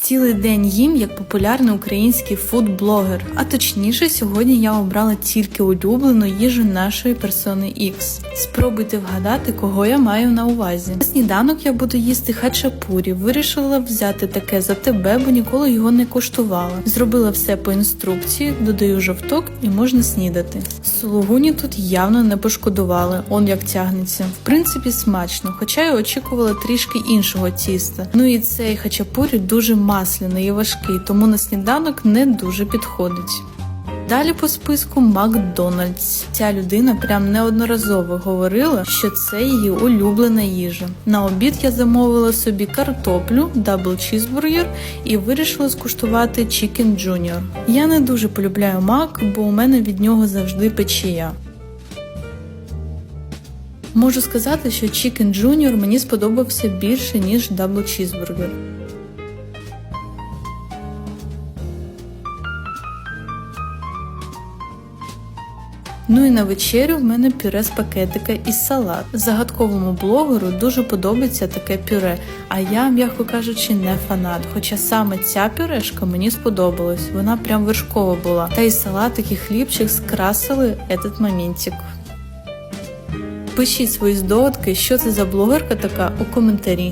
Цілий день їм як популярний український фудблогер. А точніше, сьогодні я обрала тільки улюблену їжу нашої персони X. Спробуйте вгадати, кого я маю на увазі. На сніданок я буду їсти хачапурі. Вирішила взяти таке за тебе, бо ніколи його не коштувала. Зробила все по інструкції, додаю жовток і можна снідати. Сулугуні тут явно не пошкодували, он як тягнеться. В принципі, смачно, хоча я очікувала трішки іншого тіста. Ну і цей хачапурі дуже масляний і важкий, тому на сніданок не дуже підходить. Далі по списку Макдональдс. Ця людина прям неодноразово говорила, що це її улюблена їжа. На обід я замовила собі картоплю, дабл чізбургер і вирішила скуштувати Chicken Junior. Я не дуже полюбляю мак, бо у мене від нього завжди печія. Можу сказати, що Chicken Junior мені сподобався більше, ніж дабл чізбургер. Ну і на вечерю в мене пюре з пакетика і салат. Загадковому блогеру дуже подобається таке пюре, а я, м'яко кажучи, не фанат. Хоча саме ця пюрешка мені сподобалась, вона прям вершкова була. Та й салатик і хлібчик скрасили этот моментик. Пишіть свої здогадки, що це за блогерка така у коментарі.